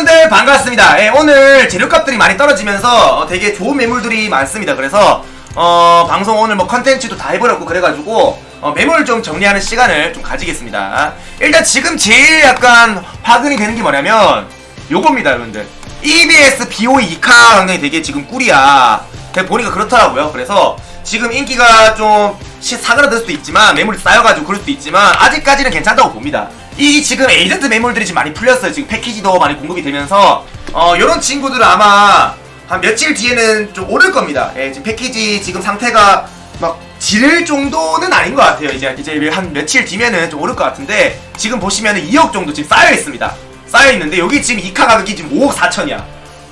여러분들 반갑습니다. 예, 오늘 재료값들이 많이 떨어지면서 어, 되게 좋은 매물들이 많습니다. 그래서 어, 방송 오늘 뭐 컨텐츠도 다 해버렸고 그래가지고 어, 매물 좀 정리하는 시간을 좀 가지겠습니다. 일단 지금 제일 약간 화근이 되는 게 뭐냐면 요겁니다, 여러분들. EBS BOE 2카 강당이 되게 지금 꿀이야. 보니까 그렇더라고요. 그래서 지금 인기가 좀 시- 사그라들 수도 있지만 매물이 쌓여가지고 그럴 수도 있지만 아직까지는 괜찮다고 봅니다. 이 지금 에이전트 매물들이 지금 많이 풀렸어요. 지금 패키지도 많이 공급이 되면서 어 이런 친구들은 아마 한 며칠 뒤에는 좀 오를 겁니다. 예, 지금 패키지 지금 상태가 막 지를 정도는 아닌 것 같아요. 이제 이제 한 며칠 뒤면은 좀 오를 것 같은데 지금 보시면은 2억 정도 지금 쌓여 있습니다. 쌓여 있는데 여기 지금 2카 가격이 지금 5억 4천이야.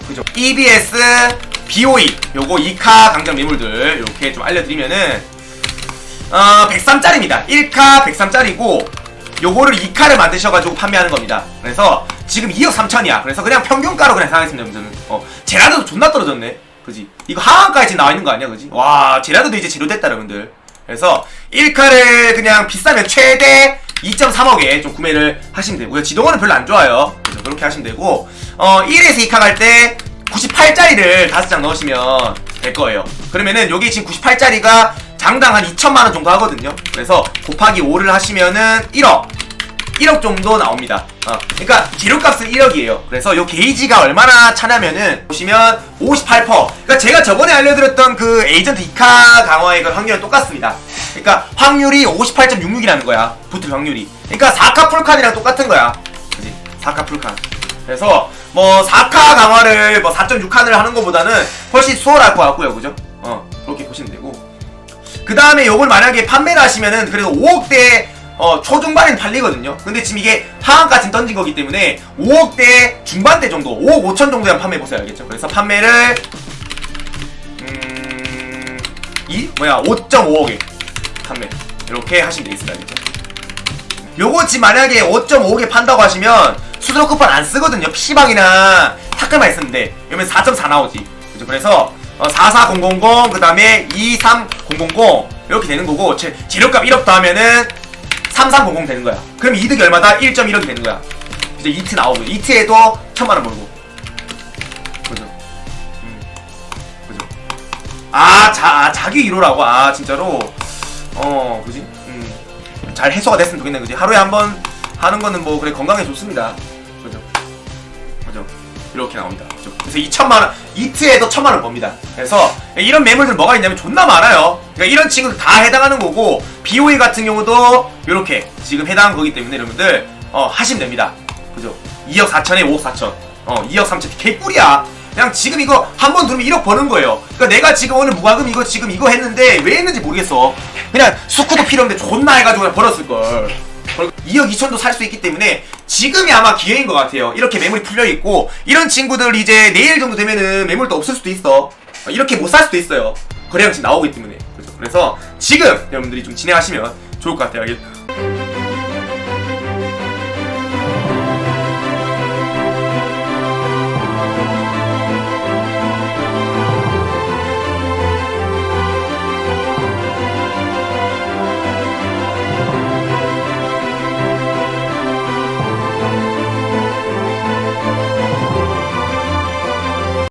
그죠? EBS, BOE 요거 2카 강장 매물들 이렇게 좀 알려드리면은 어 103짜리입니다. 1카 103짜리고 요거를 2카를 만드셔가지고 판매하는 겁니다. 그래서 지금 2억 3천이야. 그래서 그냥 평균가로 그냥 생각했습니다. 저는 어 제라드도 존나 떨어졌네. 그지? 이거 하한가에 지금 나와 있는 거 아니야, 그지? 와 제라드도 이제 재료됐다 여러분들. 그래서 1카를 그냥 비싸면 최대 2.3억에 좀 구매를 하시면 되고요. 지동원은 별로 안 좋아요. 그렇게 하시면 되고 어 1에서 2카 갈 때 98짜리를 5장 넣으시면 될 거예요. 그러면은 여기 지금 98짜리가 장당 한 2천만 원 정도 하거든요. 그래서 곱하기 5를 하시면은 1억. 1억 정도 나옵니다. 어, 그러니까 재료값은 1억이에요. 그래서 요 게이지가 얼마나 차냐면은 보시면 58%. 그러니까 제가 저번에 알려드렸던 그 에이전트 2카 강화의 그 확률은 똑같습니다. 그러니까 확률이 58.66이라는 거야. 붙을 확률이. 그러니까 4카 풀칸이랑 똑같은 거야. 그지? 4카 풀칸. 그래서 뭐 4카 강화를 뭐 4.6칸을 하는 것보다는 훨씬 수월할 것 같고요. 그죠? 어, 그렇게 보시면 되고. 그 다음에 요걸 만약에 판매를 하시면은 그래도 5억대 어, 초중반엔 팔리거든요. 근데 지금 이게 하한까지 던진 거기 때문에 5억대 중반대 정도, 5억 5천 정도에 한번 판매해 보세요. 알겠죠? 그래서 판매를 음, 이 뭐야 5.5억에 판매 이렇게 하시면 되겠습니다. 알겠죠? 요거 지금 만약에 5.5억에 판다고 하시면 수수료 쿠폰 안 쓰거든요. PC방이나 타크만 있었는데 이러면 4.4 나오지. 그죠? 그래서 어, 44000, 그 다음에 23000 이렇게 되는 거고 재, 재료값 1억 더하면은 3300 되는 거야. 그럼 이득이 얼마다? 1.1억이 되는 거야. 이제 이트 나오고 이트에도 천만 원 벌고. 그죠? 음. 그죠? 아, 자, 아, 자기 1호라고? 아, 진짜로? 어, 그지? 음. 잘 해소가 됐으면 좋겠네, 그지? 하루에 한 번 하는 거는 뭐, 그래, 건강에 좋습니다. 그죠? 그죠? 이렇게 나옵니다. 그죠? 그래서 2천만 원, 이트에도 천만 원 법니다. 그래서 이런 매물들 뭐가 있냐면 존나 많아요. 그러니까 이런 친구들 다 해당하는 거고, BOE 같은 경우도 이렇게 지금 해당한 거기 때문에 여러분들, 어, 하시면 됩니다. 그죠? 2억 4천에 5억 4천. 어, 2억 3천. 개꿀이야. 그냥 지금 이거 한 번 누르면 1억 버는 거예요. 그러니까 내가 지금 오늘 무과금 이거 지금 이거 했는데 왜 했는지 모르겠어. 그냥 수쿠도 필요 없는데 존나 해가지고 그냥 벌었을걸. 2억 2천도 살 수 있기 때문에 지금이 아마 기회인 것 같아요. 이렇게 매물이 풀려 있고 이런 친구들 이제 내일 정도 되면은 매물도 없을 수도 있어. 어, 이렇게 못 살 수도 있어요. 거래량 지금 나오기 때문에. 그죠? 그래서 지금 여러분들이 좀 진행하시면 좋을 것 같아요.